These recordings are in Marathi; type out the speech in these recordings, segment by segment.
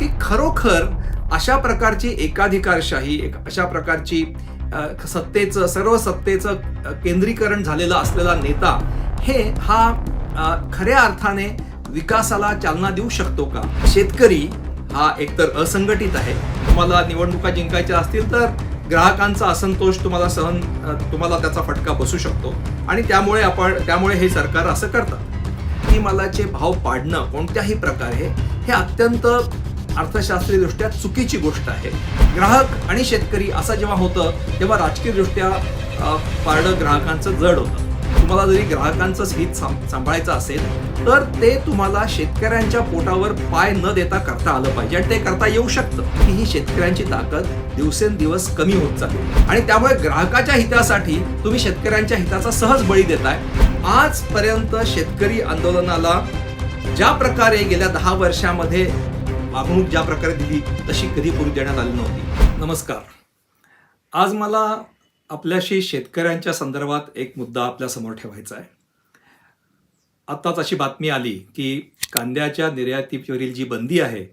की खरोखर अशा प्रकारची एकाधिकारशाही एक अशा प्रकारची सत्तेचं सर्व सत्तेचं केंद्रीकरण झालेलं असलेला नेता हे हा खऱ्या अर्थाने विकासाला चालना देऊ शकतो का? शेतकरी हा एकतर असंघटित आहे. तुम्हाला निवडणुका जिंकायच्या असतील तर ग्राहकांचा असंतोष तुम्हाला सहन तुम्हाला त्याचा फटका बसू शकतो. आणि त्यामुळे आपण त्यामुळे हे सरकार असं करतं. की मालाचे भाव पाडणं कोणत्याही प्रकारे हे अत्यंत अर्थशास्त्रीयदृष्ट्या चुकीची गोष्ट आहे. ग्राहक आणि शेतकरी असं जेव्हा होतं तेव्हा राजकीयदृष्ट्या दृष्ट्या पारडं ग्राहकांचं जड होतं. तुम्हाला जरी ग्राहकांचंच हित सांभाळायचं असेल तर ते तुम्हाला शेतकऱ्यांच्या पोटावर पाय न देता करता आलं पाहिजे आणि ते करता येऊ शकतं. की ही शेतकऱ्यांची ताकद दिवसेंदिवस कमी होत चालली आणि त्यामुळे ग्राहकाच्या हितासाठी तुम्ही शेतकऱ्यांच्या हिताचा सहज बळी देताय. आजपर्यंत शेतकरी आंदोलनाला ज्या प्रकारे गेल्या दहा वर्षामध्ये वागणूक ज्या प्रकारे दिली तशी कधी पूर्वी देण्यात आली नव्हती. नमस्कार. आज मला आपल्याशी शेतकऱ्यांच्या संदर्भात एक मुद्दा आपल्यासमोर ठेवायचा आहे. आत्ताच अशी बातमी आली की कांद्याच्या निर्यातीवरील जी बंदी आहे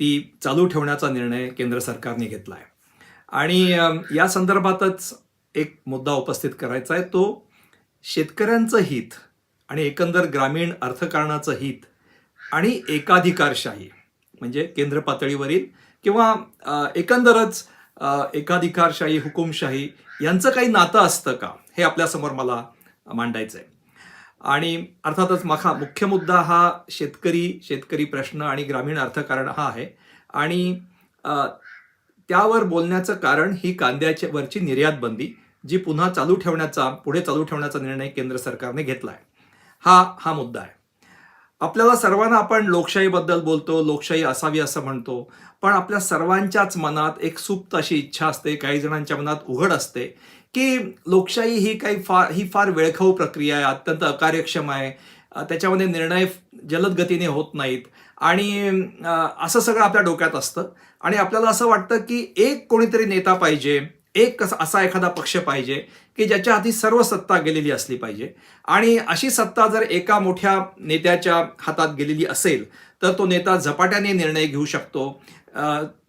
ती चालू ठेवण्याचा निर्णय केंद्र सरकारने घेतला आहे आणि या संदर्भातच एक मुद्दा उपस्थित करायचा आहे. तो शेतकऱ्यांचं हित आणि एकंदर ग्रामीण अर्थकारणाचं हित आणि एकाधिकारशाही म्हणजे केंद्र पातळीवरील किंवा एकंदरच एकाधिकारशाही हुकुमशाही यांचं काही नातं असतं का? हे आपल्यासमोर मला मांडायचं आहे आणि अर्थातच मखा मुख्य मुद्दा हा शेतकरी शेतकरी प्रश्न आणि ग्रामीण अर्थकारण हा आहे. आणि त्यावर बोलण्याचं कारण ही कांद्याच्या वरची निर्यात बंदी जी पुन्हा चालू ठेवण्याचा पुढे चालू ठेवण्याचा निर्णय केंद्र सरकारने घेतला आहे हा हा मुद्दा आहे. आपल्याला सर्वांना आपण लोकशाहीबद्दल बोलतो लोकशाही असावी असं म्हणतो. पण आपल्या सर्वांच्याच मनात एक सुप्त अशी इच्छा असते काही जणांच्या मनात उघड असते की लोकशाही ही काही फार ही फार वेळखाऊ प्रक्रिया आहे अत्यंत अकार्यक्षम आहे. त्याच्यामध्ये निर्णय जलद गतीने होत नाहीत. आणि असं सगळं आपल्या डोक्यात असतं. आणि आपल्याला असं वाटतं की एक कोणीतरी नेता पाहिजे एक कसा- असा एखादा पक्ष पाहिजे की ज्याच्या हाती सर्व सत्ता गेलेली असली पाहिजे. आणि अशी सत्ता जर एका मोठ्या नेत्याच्या हातात गेलेली असेल तर तो नेता झपाट्याने निर्णय घेऊ शकतो.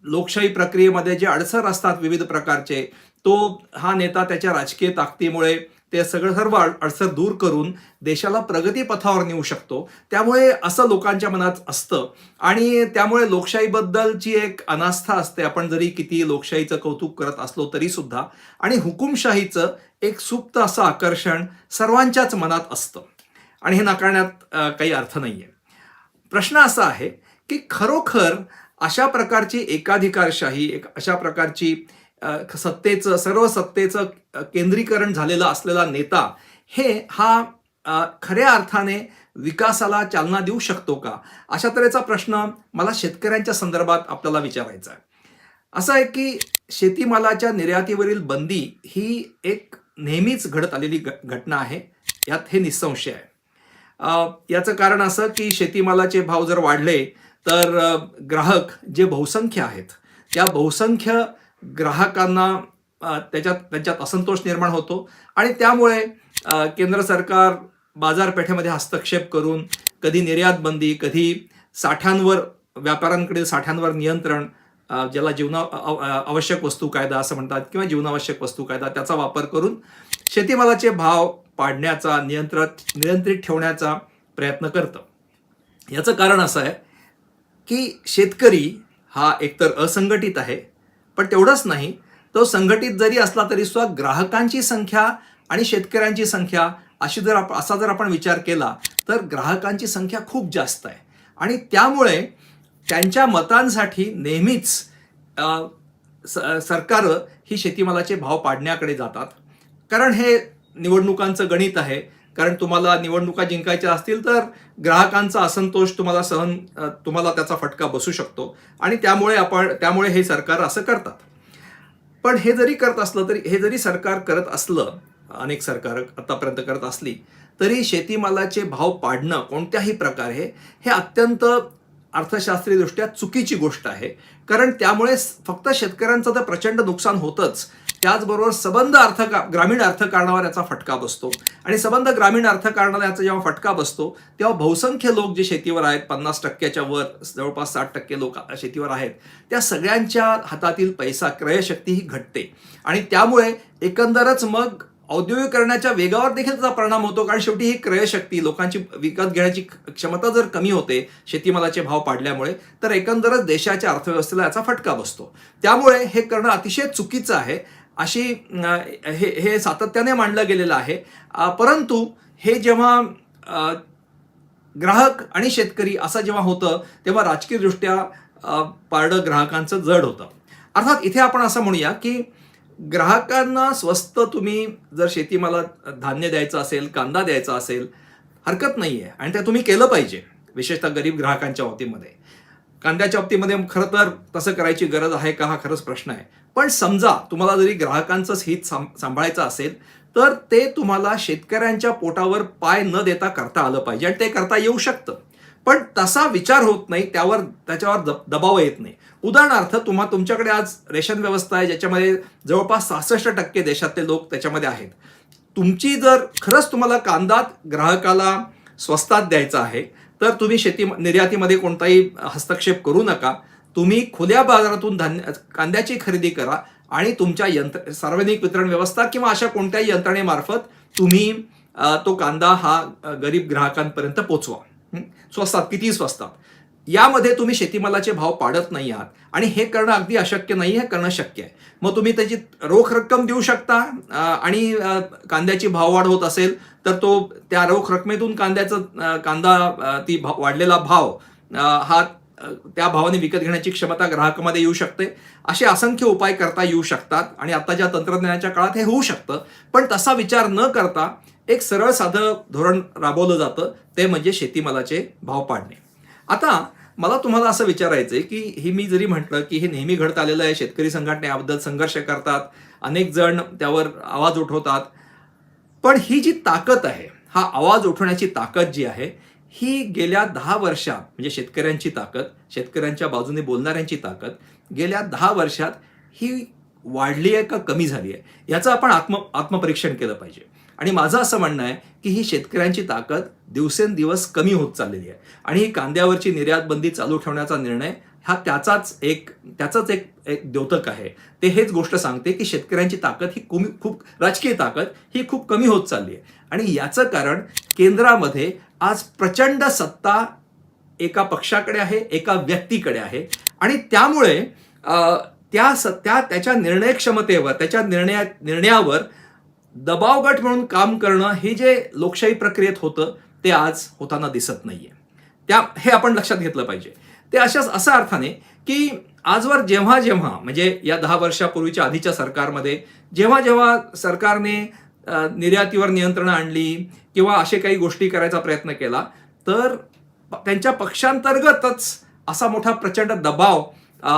लोकशाही प्रक्रियेमध्ये जे अडसर असतात विविध प्रकारचे तो हा नेता त्याच्या राजकीय ताकदीमुळे ते सगळं सर्व अडसर दूर करून देशाला प्रगतीपथावर नेऊ शकतो. त्यामुळे असं लोकांच्या मनात असतं. आणि त्यामुळे लोकशाहीबद्दलची एक अनास्था असते. आपण जरी किती लोकशाहीचं कौतुक करत असलो तरी सुद्धा. आणि हुकुमशाहीचं एक सुप्त असं आकर्षण सर्वांच्याच मनात असतं. आणि हे नाकारण्यात काही अर्थ नाहीये. प्रश्न असा आहे की खरोखर अशा प्रकारची एकाधिकारशाही एक अशा प्रकारची सत्तेचं सर्व सत्तेचं केंद्रीकरण झालेला असलेला नेता हे हा खऱ्या अर्थाने विकासाला चालना देऊ शकतो का? अशा तऱ्हेचा प्रश्न मला शेतकऱ्यांच्या संदर्भात आपल्याला विचारायचा आहे. असं आहे की शेतीमालाच्या निर्यातीवरील बंदी ही एक नेहमीच घडत आलेली घ- घटना आहे. यात हे निसंशय आहे. याचं कारण असं की शेतीमालाचे भाव जर वाढले तर ग्राहक जे बहुसंख्य आहेत त्या बहुसंख्य ग्राहकांना त्याच्यात त्यांच्यात असंतोष निर्माण होतो. आणि त्यामुळे केंद्र सरकार बाजारपेठेमध्ये हस्तक्षेप करून कधी निर्यात बंदी कधी साठ्यांवर व्यापाऱ्यांकडील साठ्यांवर नियंत्रण ज्याला जीवना आवश्यक वस्तू कायदा असं म्हणतात किंवा जीवनावश्यक वस्तू कायदा त्याचा वापर करून शेतीमालाचे भाव पाडण्याचा नियंत्रित नियंत्रित ठेवण्याचा प्रयत्न करतं. याचं कारण असं आहे की शेतकरी हा एकतर असंघटित आहे पण तेवढंच नाही तो संघटित जरी असला तरी सुद्धा ग्राहकांची संख्या आणि शेतकऱ्यांची संख्या अशी जर आपण असा जर आपण विचार केला तर ग्राहकांची संख्या खूप जास्त आहे. आणि त्यामुळे त्यांच्या मतांसाठी नेहमीच सरकार ही शेतीमालाचे भाव पाडण्याकडे जातात. कारण हे निवडणुकांचं गणित आहे. कारण तुम्हाला निवडणुका जिंकायच्या असतील तर ग्राहकांचा असंतोष तुम्हाला सहन तुम्हाला त्याचा फटका बसू शकतो. आणि त्यामुळे आपण त्यामुळे हे सरकार असं करतात. पण हे जरी करत असलं तरी हे जरी सरकार करत असलं अनेक सरकार आतापर्यंत करत असली तरी शेतीमालाचे भाव पाडणं कोणत्याही प्रकारे हे अत्यंत अर्थशास्त्रीयदृष्ट्या चुकीची गोष्ट आहे. कारण त्यामुळे फक्त शेतकऱ्यांचं तर प्रचंड नुकसान होतंच. त्याचबरोबर सबंध अर्थ ग्रामीण अर्थकारणावर याचा फटका बसतो. आणि सबंध ग्रामीण अर्थकारणाला याचा जेव्हा फटका बसतो तेव्हा बहुसंख्य लोक जे शेतीवर आहेत पन्नास टक्क्याच्या वर जवळपास साठ टक्के लोक शेतीवर आहेत त्या सगळ्यांच्या हातातील पैसा क्रयशक्ती ही घटते. आणि त्यामुळे एकंदरच मग औद्योगिकरणाच्या वेगावर देखील त्याचा परिणाम होतो कारण शेवटी ही क्रयशक्ती लोकांची विकत घेण्याची क्षमता जर कमी होते शेतीमालाचे भाव पाडल्यामुळे तर एकंदरच देशाच्या अर्थव्यवस्थेला याचा फटका बसतो. त्यामुळे हे करणं अतिशय चुकीचं आहे. अशी हे हे सातत्याने मांडलं गेलेलं आहे. परंतु हे जेव्हा ग्राहक आणि शेतकरी असं जेव्हा होतं तेव्हा राजकीयदृष्ट्या पारडं ग्राहकांचं जड होतं. अर्थात इथे आपण असं म्हणूया की ग्राहकांना स्वस्त तुम्ही जर शेतीमाला धान्य द्यायचं असेल कांदा द्यायचा असेल हरकत नाही आहे आणि ते तुम्ही केलं पाहिजे विशेषतः गरीब ग्राहकांच्या बाबतीमध्ये. कांद्याच्या बाबतीमध्ये खरं तर तसं करायची गरज आहे का? हा खरंच प्रश्न आहे. पण समजा तुम्हाला जरी ग्राहकांचंच हित सांभाळायचं असेल तर ते तुम्हाला शेतकऱ्यांच्या पोटावर पाय न देता करता आलं पाहिजे आणि ते करता येऊ शकतं. पण तसा विचार होत नाही त्यावर त्याच्यावर दब दबाव येत नाही. उदाहरणार्थ तुम्हा तुमच्याकडे आज रेशन व्यवस्था आहे ज्याच्यामध्ये जवळपास सहासष्ट टक्के देशातले लोक त्याच्यामध्ये आहेत. तुमची जर खरंच तुम्हाला कांदा ग्राहकाला स्वस्तात द्यायचा आहे तर तुम्ही शेती निर्यातीमध्ये कोणताही हस्तक्षेप करू नका. तुम्ही खुल्या बाजारातून धान्य कांद्याची खरेदी करा आणि तुमच्या यंत्र सार्वजनिक वितरण व्यवस्था किंवा अशा कोणत्याही यंत्रणेमार्फत तुम्ही तो कांदा हा गरीब ग्राहकांपर्यंत पोचवा. स्वस्तात कितीही स्वस्तात. यामध्ये तुम्ही शेतीमालाचे भाव पाडत नाही आहात. आणि हे करणं अगदी अशक्य नाही हे करणं शक्य आहे. मग तुम्ही त्याची रोख रक्कम देऊ शकता आणि कांद्याची भाववाढ होत असेल तर तो त्या रोख रकमेतून कांद्याचा कांदा ती भाव- वाढलेला भाव हा त्या भावाने विकत घेण्याची क्षमता ग्राहकामध्ये येऊ शकते. असे असंख्य उपाय करता येऊ शकतात आणि आताच्या तंत्रज्ञानाच्या काळात हे होऊ शकतं. पण तसा विचार न करता एक सरळ साधं धोरण राबवलं जातं. ते म्हणजे शेतीमालाचे भाव पाडणे. आता मला तुम्हाला असं विचारायचं आहे की हे मी जरी म्हटलं की हे नेहमी घडत आलेलं आहे शेतकरी संघटनेबद्दल संघर्ष करतात अनेक जण त्यावर आवाज उठवतात. पण ही जी ताकद आहे हा आवाज उठवण्याची ताकद जी आहे ही गेल्या दहा वर्षात म्हणजे शेतकऱ्यांची ताकद शेतकऱ्यांच्या बाजूने बोलणाऱ्यांची ताकद गेल्या दहा वर्षात ही वाढली आहे का कमी झाली आहे? याचं आपण आत्म आत्मपरीक्षण केलं पाहिजे. आणि माझं असं म्हणणं आहे की ही शेतकऱ्यांची ताकद दिवसेंदिवस कमी होत चाललेली आहे. आणि ही कांद्यावरची निर्यात बंदी चालू ठेवण्याचा निर्णय हा त्याचाच एक त्याचाच एक एक द्योतक आहे. ते हेच गोष्ट सांगते की शेतकऱ्यांची ताकद ही कमी खूप राजकीय ताकद ही खूप कमी होत चालली आहे. आणि याचं कारण केंद्रामध्ये आज प्रचंड सत्ता एका पक्षाकडे आहे एका व्यक्तीकडे आहे. आणि त्यामुळे त्या स त्या त्याच्या निर्णय क्षमतेवर त्याच्या निर्णया निर्णयावर दबाव गट म्हणून काम करणं हे जे लोकशाही प्रक्रियेत होतं ते आज होताना दिसत नाहीये. त्या हे आपण लक्षात घेतलं पाहिजे. ते अशाच असा अर्थाने की आजवर जेव्हा जेव्हा म्हणजे या दहा वर्षापूर्वीच्या आधीच्या सरकारमध्ये जेव्हा जेव्हा सरकारने निर्यातीवर नियंत्रण आणली किंवा असे काही गोष्टी करायचा प्रयत्न केला तर त्यांच्या पक्षांतर्गतच असा मोठा प्रचंड दबाव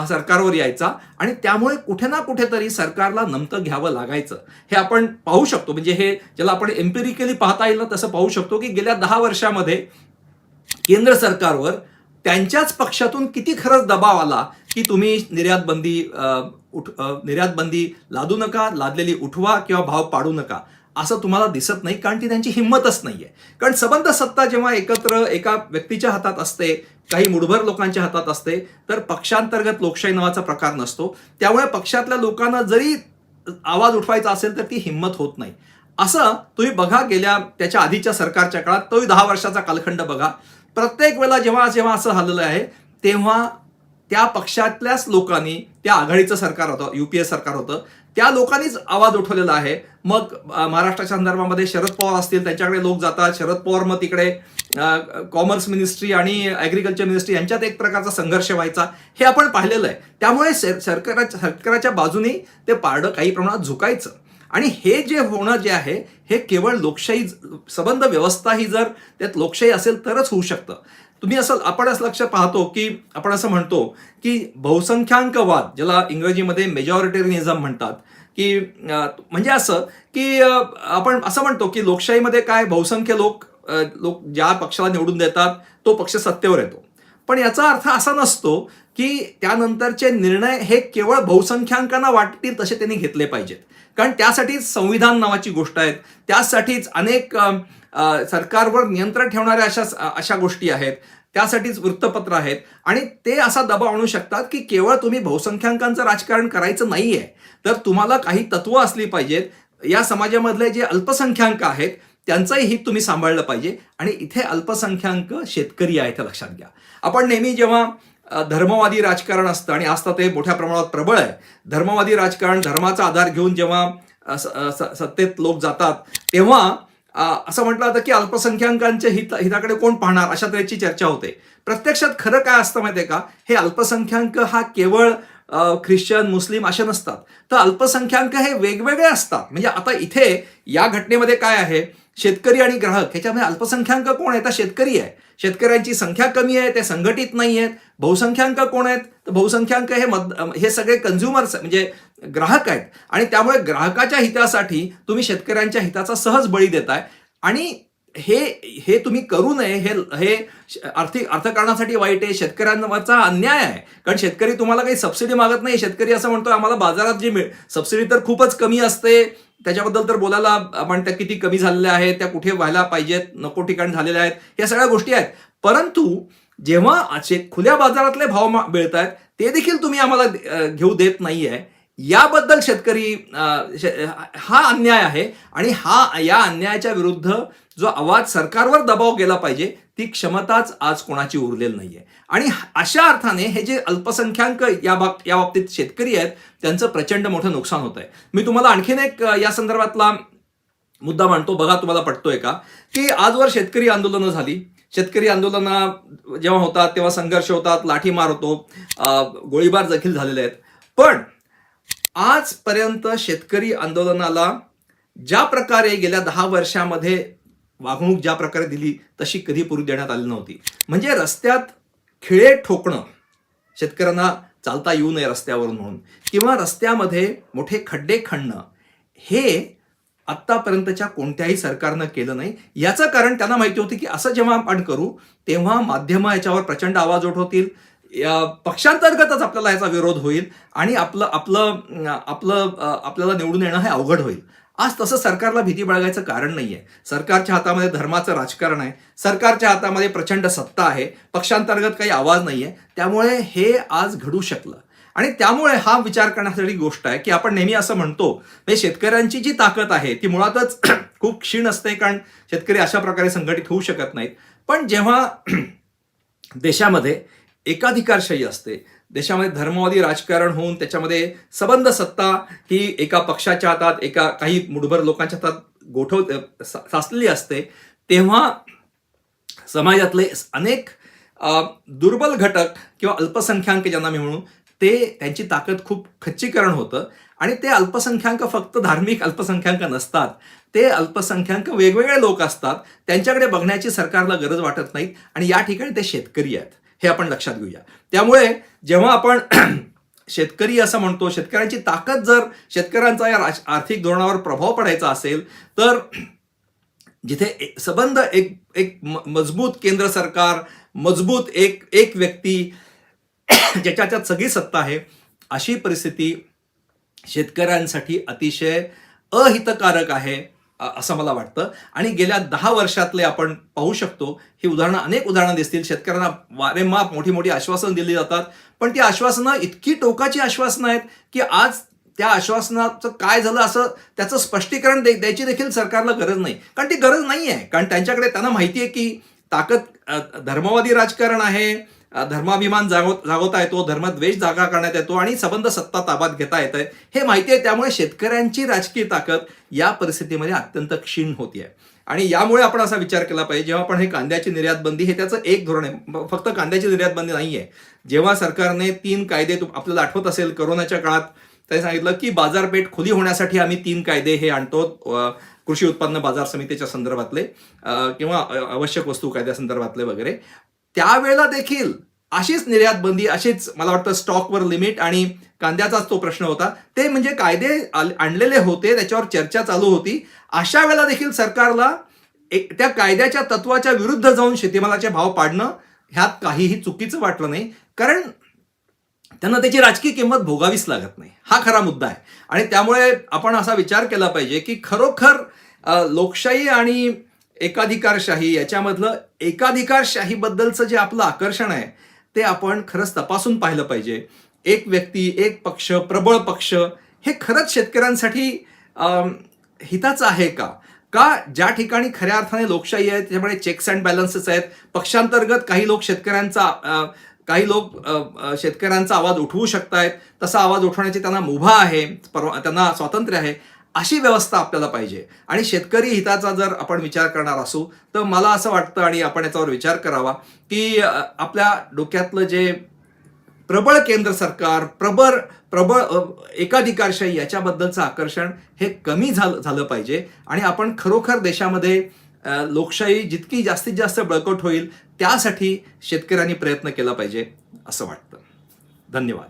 सरकारवर यायचा आणि त्यामुळे कुठे ना कुठेतरी सरकारला नमतं घ्यावं लागायचं. हे आपण पाहू शकतो. म्हणजे हे ज्याला आपण एम्पिरिकली पाहता येईल ना तसं पाहू शकतो की गेल्या दहा वर्षामध्ये केंद्र सरकारवर त्यांच्याच पक्षातून किती खरंच दबाव आला की तुम्ही निर्यात बंदी उठ निर्यात बंदी लादू नका लादलेली उठवा किंवा भाव पाडू नका. असं तुम्हाला दिसत नाही कारण ती त्यांची हिंमतच नाहीये. कारण सबंध सत्ता जेव्हा एकत्र एका व्यक्तीच्या हातात असते काही मुठभर लोकांच्या हातात असते तर पक्षांतर्गत लोकशाही नावाचा प्रकार नसतो. त्यामुळे पक्षातल्या लोकांना जरी आवाज उठवायचा असेल तर ती हिंमत होत नाही. असं तुम्ही बघा गेल्या त्याच्या आधीच्या सरकारच्या काळात तोही दहा वर्षाचा कालखंड बघा. प्रत्येक वेळेला जेव्हा जेव्हा असं झालेलं आहे तेव्हा त्या पक्षातल्याच लोकांनी त्या आघाडीचं सरकार होतं युपीए सरकार होतं त्या लोकांनीच आवाज उठवलेला आहे. मग महाराष्ट्राच्या संदर्भामध्ये शरद पवार असतील त्यांच्याकडे लोक जातात. शरद पवार मग तिकडे कॉमर्स मिनिस्ट्री आणि ॲग्रिकल्चर मिनिस्ट्री यांच्यात एक प्रकारचा संघर्ष व्हायचा. हे आपण पाहिलेलं आहे. त्यामुळे सर- सरकाराच्या सरकाराच्या बाजूने ते पारडं काही प्रमाणात झुकायचं. आणि हे जे होणं जे आहे हे केवळ लोकशाही संबंध व्यवस्था ही जर त्यात लोकशाही असेल तरच होऊ शकतं. तुम्ही असं आपण असं लक्ष पाहतो की आपण असं म्हणतो की बहुसंख्यांकवाद ज्याला इंग्रजीमध्ये मेजॉरिटेरियनिझम म्हणतात की म्हणजे असं की आपण असं म्हणतो की लोकशाहीमध्ये काय बहुसंख्य लोक लोक ज्या पक्षाला निवडून देतात तो पक्ष सत्तेवर येतो. पण याचा अर्थ असा नसतो की त्यानंतरचे निर्णय हे केवळ बहुसंख्यांकांना वाटतील तसे त्यांनी घेतले पाहिजेत. कारण त्यासाठीच संविधान नावाची गोष्ट आहेत. त्यासाठीच अनेक सरकारवर नियंत्रण ठेवणाऱ्या अशा अशा गोष्टी आहेत. त्यासाठीच वृत्तपत्र आहेत. आणि ते असा दबाव आणू शकतात की केवळ तुम्ही बहुसंख्यांकांचं राजकारण करायचं नाहीये. तर तुम्हाला काही तत्व असली पाहिजेत. या समाजामधले जे अल्पसंख्याक आहेत त्यांचंही हित तुम्ही सांभाळलं पाहिजे. आणि इथे अल्पसंख्याक शेतकरी आहेत हे लक्षात घ्या. आपण नेहमी जेव्हा धर्मवादी राजकारण असतं आणि असतं ते मोठ्या प्रमाणात प्रबळ आहे. धर्मवादी राजकारण धर्माचा आधार घेऊन जेव्हा स- सत्तेत लोक जातात तेव्हा असं म्हटलं जातं की अल्पसंख्याकांच्या हित हिताकडे कोण पाहणार? अशा तऱ्हेची चर्चा होते. प्रत्यक्षात खरं काय असतं माहितीये का? हे अल्पसंख्याक हा केवळ ख्रिश्चन मुस्लिम असे नसतात. तर अल्पसंख्याक हे वेगवेगळे असतात. म्हणजे आता इथे या घटनेमध्ये काय आहे? शेतकरी आणि ग्राहक ह्याच्यामध्ये अल्पसंख्याक कोण आहे तर शेतकरी आहे. शेतकऱ्यांची संख्या कमी आहे ते संघटित नाही आहेत. बहुसंख्याक कोण आहेत? तर बहुसंख्याक हे मद हे सगळे कन्झ्युमर्स म्हणजे ग्राहक आहेत. आणि त्यामुळे ग्राहकाच्या हितासाठी तुम्ही शेतकऱ्यांच्या हिताचा सहज बळी देताय. आणि हे हे तुम्ही करू नये हे हे आर्थिक अर्थकारणासाठी वाईट आहे शेतकऱ्यांवरचा अन्याय आहे. कारण शेतकरी तुम्हाला काही सबसिडी मागत नाही. शेतकरी असं म्हणतो आम्हाला बाजारात जी मिळ सबसिडी तर खूपच कमी असते. त्याच्याबद्दल तर बोलायला आपण त्या किती कमी झालेल्या आहेत त्या कुठे व्हायला पाहिजेत नको ठिकाण झालेल्या आहेत या सगळ्या गोष्टी आहेत. परंतु जेव्हा असे खुल्या बाजारातले भाव मिळत आहेत ते देखील तुम्ही आम्हाला घेऊ देत नाहीये. याबद्दल शेतकरी हा अन्याय आहे आणि हा या अन्यायाच्या विरुद्ध जो आवाज सरकारवर दबाव गेला पाहिजे ती क्षमताच आज कोणाची उरलेली नाहीये. आणि अशा अर्थाने हे जे अल्पसंख्याक या बाब या बाबतीत शेतकरी आहेत त्यांचं प्रचंड मोठं नुकसान होत आहे मी तुम्हाला आणखीन एक या संदर्भातला मुद्दा मांडतो बघा तुम्हाला पटतोय का? की आजवर शेतकरी आंदोलनं झाली. शेतकरी आंदोलनं जेव्हा होतात तेव्हा संघर्ष होतात लाठीमार होतो गोळीबार देखील झालेले आहेत. पण आजपर्यंत शेतकरी आंदोलनाला ज्या प्रकारे गेल्या दहा वर्षामध्ये वागणूक ज्या प्रकारे दिली तशी कधी पूर्वी देण्यात आली नव्हती. म्हणजे रस्त्यात खिळे ठोकणं शेतकऱ्यांना चालता येऊ नये रस्त्यावरून म्हणून किंवा रस्त्यामध्ये मोठे खड्डे खणणं हे आत्तापर्यंतच्या कोणत्याही सरकारनं केलं नाही. याचं कारण त्यांना माहिती होती की असं जेव्हा आपण करू तेव्हा माध्यमं याच्यावर प्रचंड आवाज उठवतील या पक्षांतर्गतच आपल्याला याचा विरोध होईल आणि आपलं आपलं आपलं आपल्याला निवडून येणं हे अवघड होईल. आज तसं सरकारला भीती बाळगायचं कारण नाहीये. सरकारच्या हातामध्ये धर्माचं राजकारण आहे. सरकारच्या हातामध्ये प्रचंड सत्ता आहे. पक्षांतर्गत काही आवाज नाहीये. त्यामुळे हे आज घडू शकलं. आणि त्यामुळे हा विचार करण्यासाठी गोष्ट आहे की आपण नेहमी असं म्हणतो म्हणजे शेतकऱ्यांची जी ताकद आहे ती मुळातच खूप क्षीण असते कारण शेतकरी अशा प्रकारे संघटित होऊ शकत नाहीत. पण जेव्हा देशामध्ये एकाधिकारशाही असते. देशामध्ये धर्मवादी राजकारण होऊन त्याच्यामध्ये सबंध सत्ता ही एका पक्षाच्या हातात एका काही मुठभर लोकांच्या हातात गोठव साचलेली असते. तेव्हा समाजातले अनेक दुर्बल घटक किंवा अल्पसंख्याक ज्यांना मी म्हणू ते त्यांची ताकद खूप खच्चीकरण होतं. आणि ते अल्पसंख्याक फक्त धार्मिक अल्पसंख्याक नसतात. ते अल्पसंख्याक वेगवेगळे लोक असतात. त्यांच्याकडे बघण्याची सरकारला गरज वाटत नाही आणि या ठिकाणी ते शेतकरी आहेत. हे आपण लक्षात घेऊया. त्यामुळे जेव्हा आपण शेतकरी असं म्हणतो शेतकऱ्यांची ताकद जर शेतकऱ्यांचा या राज- आर्थिक धोरणावर प्रभाव पडायचा असेल तर जिथे सबंध एक एक म- मजबूत केंद्र सरकार मजबूत एक एक व्यक्ती ज्याच्या सगळी सत्ता आहे अशी परिस्थिती शेतकऱ्यांसाठी अतिशय अहितकारक आहे. असं मला वाटतं. आणि गेल्या दहा वर्षातले आपण पाहू शकतो ही उदाहरणं अनेक उदाहरणं दिसतील. शेतकऱ्यांना वारेमाप मोठी मोठी आश्वासनं दिली जातात. पण ती आश्वासनं इतकी टोकाची आश्वासनं आहेत की आज त्या आश्वासनाचं काय झालं असं त्याचं स्पष्टीकरण दे द्यायची देखील सरकारला गरज नाही. कारण ती गरज नाही आहे कारण त्यांच्याकडे त्यांना माहिती आहे की ताकद धर्मवादी राजकारण आहे. धर्माभिमान जागव जागवता येतो धर्मद्वेष जागा करण्यात येतो आणि संबंध सत्ता ताब्यात घेता येत आहे हे माहिती आहे त्यामुळे शेतकऱ्यांची राजकीय ताकद या परिस्थितीमध्ये अत्यंत क्षीण होतीये. आणि यामुळे आपण असा विचार केला पाहिजे जेव्हा आपण हे कांद्याची निर्यात बंदी हे त्याचं एक धोरण आहे. फक्त कांद्याची निर्यात बंदी नाहीये. जेव्हा सरकारने तीन कायदे आपल्याला आठवत असेल करोनाच्या काळात त्यांनी सांगितलं की बाजारपेठ खुली होण्यासाठी आम्ही तीन कायदे हे आणतो कृषी उत्पन्न बाजार समितीच्या संदर्भातले किंवा आवश्यक वस्तू कायद्या संदर्भातले वगैरे. त्यावेळेला देखील अशीच निर्यात बंदी अशीच मला वाटतं स्टॉकवर लिमिट आणि कांद्याचाच तो प्रश्न होता. ते म्हणजे कायदे आणलेले होते त्याच्यावर चर्चा चालू होती. अशा वेळेला देखील सरकारला एक त्या कायद्याच्या तत्वाच्या विरुद्ध जाऊन शेतीमालाचे भाव पाडणं ह्यात काहीही चुकीचं वाटलं नाही. कारण त्यांना त्याची राजकीय किंमत भोगावीच लागत नाही. हा खरा मुद्दा आहे. आणि त्यामुळे आपण असा विचार केला पाहिजे की खरोखर लोकशाही आणि एकाधिकारशाही याच्यामधलं एकाधिकारशाहीबद्दलचं जे आपलं आकर्षण आहे ते आपण खरंच तपासून पाहिलं पाहिजे. एक व्यक्ती एक पक्ष प्रबळ पक्ष हे खरंच शेतकऱ्यांसाठी हिताचं आहे का? का ज्या ठिकाणी खऱ्या अर्थाने लोकशाही आहे त्याच्यामुळे चेक्स अँड बॅलन्सेस आहेत पक्षांतर्गत काही लोक शेतकऱ्यांचा काही लोक शेतकऱ्यांचा आवाज उठवू शकतायत तसा आवाज उठवण्याची त्यांना मुभा आहे परवा त्यांना स्वातंत्र्य आहे अशी व्यवस्था आपल्याला पाहिजे. आणि शेतकरी हिताचा जर आपण विचार करणार असू तर मला असं वाटतं आणि आपण याच्यावर विचार करावा की आपल्या डोक्यातलं जे प्रबळ केंद्र सरकार प्रबळ प्रबळ एकाधिकारशाही याच्याबद्दलचं आकर्षण हे कमी झालं झालं पाहिजे. आणि आपण खरोखर देशामध्ये लोकशाही जितकी जास्तीत जास्त बळकट होईल त्यासाठी शेतकऱ्यांनी प्रयत्न केला पाहिजे असं वाटतं. धन्यवाद.